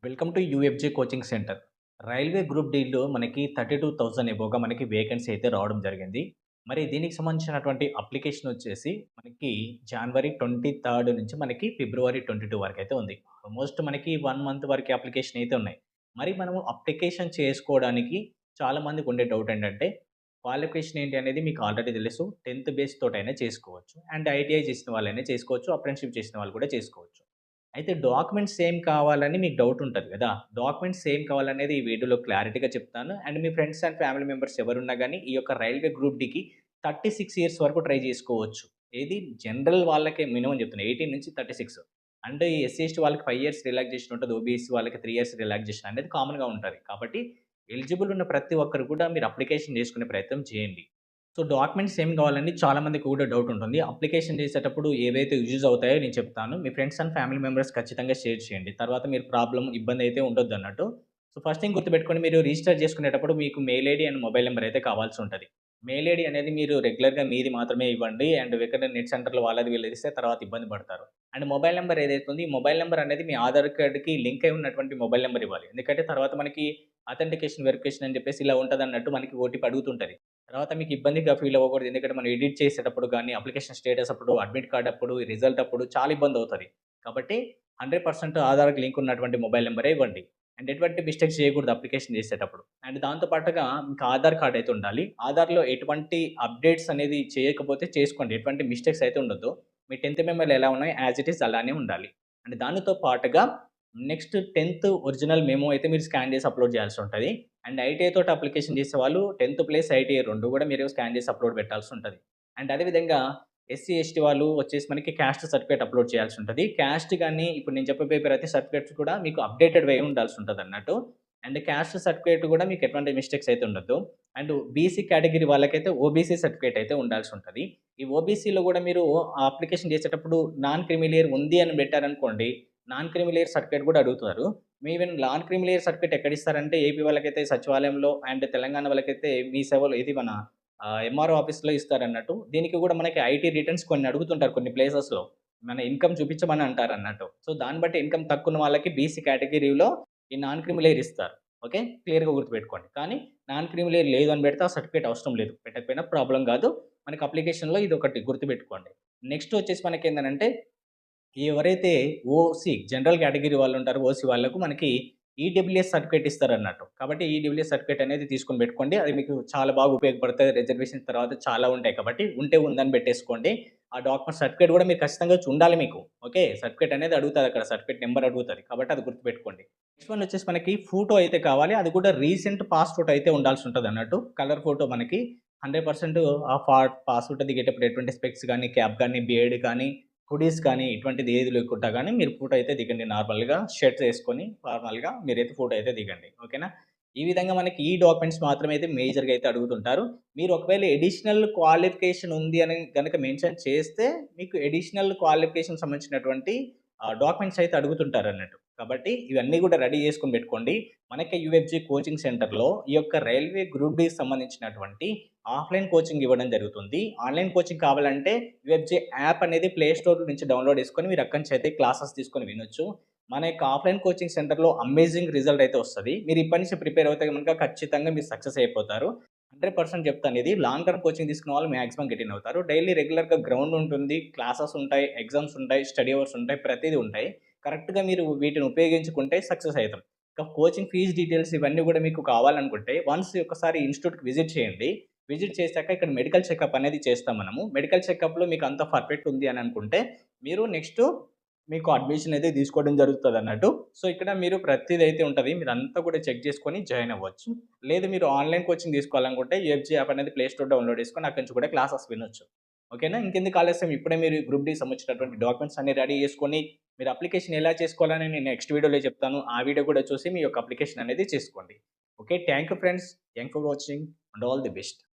Welcome to UFJ coaching centre. Railway group డీలో మనకి thirty two thousand ఎబోగా మనకి vacancy అయితే రావడం జరిగింది. మరి దీనికి సంబంధించినటువంటి అప్లికేషన్ వచ్చేసి మనకి జనవరి 23 నుంచి మనకి ఫిబ్రవరి ట్వంటీ టూ వరకు అయితే ఉంది. ఆల్మోస్ట్ మనకి వన్ మంత్ వరకు అప్లికేషన్ అయితే ఉన్నాయి. మరి మనము అప్లికేషన్ చేసుకోవడానికి చాలామందికి ఉండే డౌట్ ఏంటంటే క్వాలిఫికేషన్ ఏంటి అనేది మీకు ఆల్రెడీ తెలుసు. 10థ్ బేస్ తోటైనా చేసుకోవచ్చు. అండ్ ఐటీఐ చేసిన వాళ్ళైనా చేసుకోవచ్చు. అప్రెంటిస్‌షిప్ చేసిన వాళ్ళు కూడా చేసుకోవచ్చు. అయితే డాక్యుమెంట్స్ సేమ్ కావాలని మీకు డౌట్ ఉంటుంది కదా డాక్యుమెంట్స్ సేమ్ కావాలనేది ఈ వీడియోలో క్లారిటీగా చెప్తాను. అండ్ మీ ఫ్రెండ్స్ అండ్ ఫ్యామిలీ మెంబర్స్ ఎవరున్నా కానీ ఈ యొక్క రైల్వే గ్రూప్ డికి థర్టీ సిక్స్ ఇయర్స్ వరకు ట్రై చేసుకోవచ్చు. ఏది జనరల్ వాళ్ళకే మినిమమ్ చెప్తున్నా. 18-36 అండ్ ఈ ఎస్సీఎస్టీ వాళ్ళకి ఫైవ్ ఇయర్స్ రిలాక్సేషన్ ఉంటుంది ఓబీసీ వాళ్ళకి త్రీ ఇయర్స్ రిలాక్సేషన్ అనేది కామన్‌గా ఉంటుంది కాబట్టి ఎలిజిబుల్ ఉన్న ప్రతి ఒక్కరు కూడా మీరు అప్లికేషన్ చేసుకునే ప్రయత్నం చేయండి. సో, డాక్యుమెంట్స్ ఏం కావాలని చాలామందికి కూడా డౌట్ ఉంటుంది. అప్లికేషన్ చేసేటప్పుడు ఏవైతే యూజ్ అవుతాయో నేను చెప్తాను. మీ ఫ్రెండ్స్ అండ్ ఫ్యామిలీ మెంబర్స్ ఖచ్చితంగా షేర్ చేయండి. తర్వాత మీరు ప్రాబ్లం ఇబ్బంది అయితే ఉండొద్దన్నట్టు. సో, ఫస్ట్ థింగ్ గుర్తుపెట్టుకొని మీరు రిజిస్టర్ చేసుకునేటప్పుడు మీకు mail ID and mobile number అయితే కావాల్సి ఉంటుంది మెయిల్ ఐడి అనేది మీరు రెగ్యులర్‌గా మీది మాత్రమే ఇవ్వండి. అండ్ ఎక్కడైనా నెట్ సెంటర్‌లో వాళ్ళది వీళ్ళది ఇస్తే తర్వాత ఇబ్బంది పడతారు. అండ్ మొబైల్ నెంబర్ ఏదైతే ఉంది మొబైల్ నెంబర్ అనేది మీ ఆధార్ కార్డ్‌కి లింక్ అయి ఉన్నటువంటి మొబైల్ నెంబర్ ఇవ్వాలి. ఎందుకంటే తర్వాత మనకి అథెంటికేషన్, వెరిఫికేషన్ అని చెప్పేసి ఇలా ఉంటుంది అన్నట్టు మనకి ఓటీపీ అడుగుతుంటుంది తర్వాత మీకు ఇబ్బందిగా ఫీల్ అవ్వకూడదు. ఎందుకంటే మనం ఎడిట్ చేసేటప్పుడు కానీ అప్లికేషన్ స్టేటస్ అప్పుడు, అడ్మిట్ కార్డ్ అప్పుడు, రిజల్ట్ అప్పుడు చాలా ఇబ్బంది అవుతుంది కాబట్టి 100% ఆధార్‌కి లింక్ ఉన్నటువంటి మొబైల్ నెంబరే ఇవ్వండి. అండ్ ఎటువంటి మిస్టేక్స్ చేయకూడదు అప్లికేషన్ చేసేటప్పుడు. అండ్ దాంతో పాటుగా మీకు ఆధార్ కార్డ్ అయితే ఉండాలి. ఆధార్‌లో ఎటువంటి అప్డేట్స్ అనేది చేయకపోతే చేసుకోండి. ఎటువంటి మిస్టేక్స్ అయితే ఉండొద్దు. మీ టెన్త్ మెంబర్లు ఎలా ఉన్నాయో యాజ్ ఇట్ ఈస్ అలానే ఉండాలి. అండ్ దానితో పాటుగా నెక్స్ట్ 10థ్ ఒరిజినల్ మేము అయితే మీరు స్కాన్ చేసి అప్లోడ్ చేయాల్సి ఉంటుంది. అండ్ ఐటీఐ తోటి అప్లికేషన్ చేసే వాళ్ళు టెన్త్ ప్లేస్ ఐటీఐ రెండు కూడా మీరు స్కాన్ చేసి అప్లోడ్ పెట్టాల్సి ఉంటుంది. అండ్ అదే విధంగా ఎస్సీ, ఎస్టీ వాళ్ళు వచ్చేసి మనకి క్యాస్ట్ సర్టిఫికేట్ అప్లోడ్ చేయాల్సి ఉంటుంది. క్యాస్ట్ కానీ ఇప్పుడు నేను చెప్పబోయే ప్రతి సర్టిఫికేట్స్ కూడా మీకు అప్డేటెడ్ వే ఉండాల్సి ఉంటుంది అన్నట్టు. అండ్ క్యాస్ట్ సర్టిఫికేట్ కూడా మీకు ఎటువంటి మిస్టేక్స్ అయితే ఉండదు అండ్ బీసీ కేటగిరీ వాళ్ళకైతే ఓబీసీ సర్టిఫికేట్ అయితే ఉండాల్సి ఉంటుంది. ఈ ఓబీసీలో కూడా మీరు ఆ అప్లికేషన్ చేసేటప్పుడు నాన్ క్రిమిలియర్ ఉంది అని పెట్టారనుకోండి. నాన్ క్రిమిలియర్ సర్టిఫికేట్ కూడా అడుగుతారు. మీ even non creamy layer certificate ఎక్కడ ఇస్తారంటే ఏపీ వాళ్ళకైతే సచివాలయంలో అండ్ తెలంగాణ వాళ్ళకైతే మీ సేవలో ఇది మన ఎంఆర్ఓ ఆఫీస్‌లో ఇస్తారన్నట్టు. దీనికి కూడా మనకి ఐటీ రిటర్న్స్ కొన్ని అడుగుతుంటారు కొన్ని ప్లేసెస్‌లో. మన ఇన్‌కమ్ చూపించమని అంటారన్నట్టు. సో, దాన్ని బట్టి ఇన్‌కమ్ తక్కువ వాళ్ళకి బీసీ కేటగిరీలో ఈ నాన్ క్రిమిలేయర్ ఇస్తారు. ఓకే. క్లియర్‌గా గుర్తుపెట్టుకోండి. కానీ నాన్ క్రిమిలేయర్ లేదు అని పెడితే ఆ సర్టిఫికేట్ అవసరం లేదు. పెట్టకపోయినా ప్రాబ్లం కాదు. మనకి అప్లికేషన్‌లో ఇది ఒకటి గుర్తుపెట్టుకోండి. నెక్స్ట్ వచ్చేసి మనకి ఏంటంటే ఎవరైతే ఓసీ జనరల్ కేటగిరీ వాళ్ళు ఉంటారో ఓసీ వాళ్ళకు మనకి ఈడబ్ల్యూఎస్ సర్టిఫికేట్ ఇస్తారన్నట్టు. కాబట్టి ఈడబ్ల్యూఎస్ సర్టిఫికేట్ అనేది తీసుకొని పెట్టుకోండి. అది మీకు చాలా బాగా ఉపయోగపడుతుంది రిజర్వేషన్ తర్వాత చాలా ఉంటాయి కాబట్టి ఉంటే ఉందని పెట్టేసుకోండి. ఆ డాక్యుమెంట్ సర్టిఫికేట్ కూడా మీరు ఖచ్చితంగా ఉండాలి మీకు. ఓకే. సర్టిఫికేట్ అనేది అడుగుతుంది అక్కడ. సర్టిఫికేట్ నెంబర్ అడుగుతుంది కాబట్టి అది గుర్తుపెట్టుకోండి. నెక్స్ట్ వన్ వచ్చేసి మనకి ఫోటో అయితే కావాలి. అది కూడా రీసెంట్ పాస్ ఫోటో అయితే ఉండాల్సి అన్నట్టు కలర్ ఫోటో మనకి 100% ఆ ఫా పాస్ ఫోటో దిగేటప్పుడు ఎటువంటి స్పెక్స్ కానీ క్యాప్ కానీ బియర్డ్ కానీ, హుడీస్ కానీ ఇటువంటిది ఏది లేకుండా కానీ మీరు ఫోటో అయితే దిగండి నార్మల్‌గా. షర్ట్స్ వేసుకొని నార్మల్గా మీరైతే ఫోటో అయితే దిగండి. ఓకేనా. ఈ విధంగా మనకి ఈ డాక్యుమెంట్స్ మాత్రమే అయితే మేజర్‌గా అయితే అడుగుతుంటారు. మీరు ఒకవేళ ఎడిషనల్ క్వాలిఫికేషన్ ఉంది అని కనుక మెన్షన్ చేస్తే మీకు ఎడిషనల్ క్వాలిఫికేషన్ సంబంధించినటువంటి డాక్యుమెంట్స్ అయితే అడుగుతుంటారన్నట్టు. కాబట్టి ఇవన్నీ కూడా రెడీ చేసుకొని పెట్టుకోండి. మనకి యూఎఫ్జే కోచింగ్ సెంటర్‌లో ఈ యొక్క రైల్వే గ్రూప్ డీకి సంబంధించినటువంటి ఆఫ్‌లైన్ కోచింగ్ ఇవ్వడం జరుగుతుంది. ఆన్‌లైన్ కోచింగ్ కావాలంటే యూఎఫ్జే యాప్ అనేది ప్లే స్టోర్ నుంచి డౌన్‌లోడ్ చేసుకొని మీరు అక్కడి నుంచి అయితే క్లాసెస్ తీసుకొని వినొచ్చు. మన యొక్క ఆఫ్‌లైన్ కోచింగ్ సెంటర్‌లో అమేజింగ్ రిజల్ట్ అయితే వస్తుంది మీరు ఇప్పటి నుంచి ప్రిపేర్ అవుతే కనుక ఖచ్చితంగా మీరు సక్సెస్ అయిపోతారు. 100% చెప్తాను ఇది. లాంగ్ టర్మ్ కోచింగ్ తీసుకున్న వాళ్ళు మ్యాక్సిమం గెటిన్ అవుతారు. డైలీ రెగ్యులర్‌గా గ్రౌండ్ ఉంటుంది. క్లాసెస్ ఉంటాయి. ఎగ్జామ్స్ ఉంటాయి. స్టడీ అవర్స్ ఉంటాయి. ప్రతిదీ ఉంటాయి. కరెక్ట్‌గా మీరు వీటిని ఉపయోగించుకుంటే సక్సెస్ అవుతాం ఇంకా కోచింగ్ ఫీజు డీటెయిల్స్ ఇవన్నీ కూడా మీకు కావాలనుకుంటే వన్స్ ఒకసారి ఇన్‌స్టిట్యూట్‌కి విజిట్ చేయండి. విజిట్ చేశాక ఇక్కడ మెడికల్ చెకప్ అనేది చేస్తాం మనము. మెడికల్ చెకప్‌లో మీకు అంత పర్ఫెక్ట్ ఉంది అని అనుకుంటే మీరు నెక్స్ట్ మీకు అడ్మిషన్ అయితే తీసుకోవడం జరుగుతుంది అన్నట్టు సో, ఇక్కడ మీరు ప్రతిదైతే అయితే మీరు అంతా కూడా చెక్ చేసుకొని జాయిన్ అవ్వచ్చు. లేదు మీరు ఆన్‌లైన్ కోచింగ్ తీసుకోవాలనుకుంటే యూఎఫ్జే యాప్ అనేది ప్లే స్టోర్ డౌన్‌లోడ్ చేసుకొని అక్కడి నుంచి కూడా క్లాసెస్ వినొచ్చు. ఓకేనా. ఇంకెందుకు ఆలస్యం ఇప్పుడే మీరు గ్రూప్ డీకి సంబంధించినటువంటి డాక్యుమెంట్స్ అన్ని రెడీ చేసుకొని మీరు అప్లికేషన్ ఎలా చేసుకోవాలని నేను నెక్స్ట్ వీడియోలో చెప్తాను. ఆ వీడియో కూడా చూసి మీ యొక్క అప్లికేషన్ అనేది చేసుకోండి. Okay. Thank you friends. Thank for watching and all the best.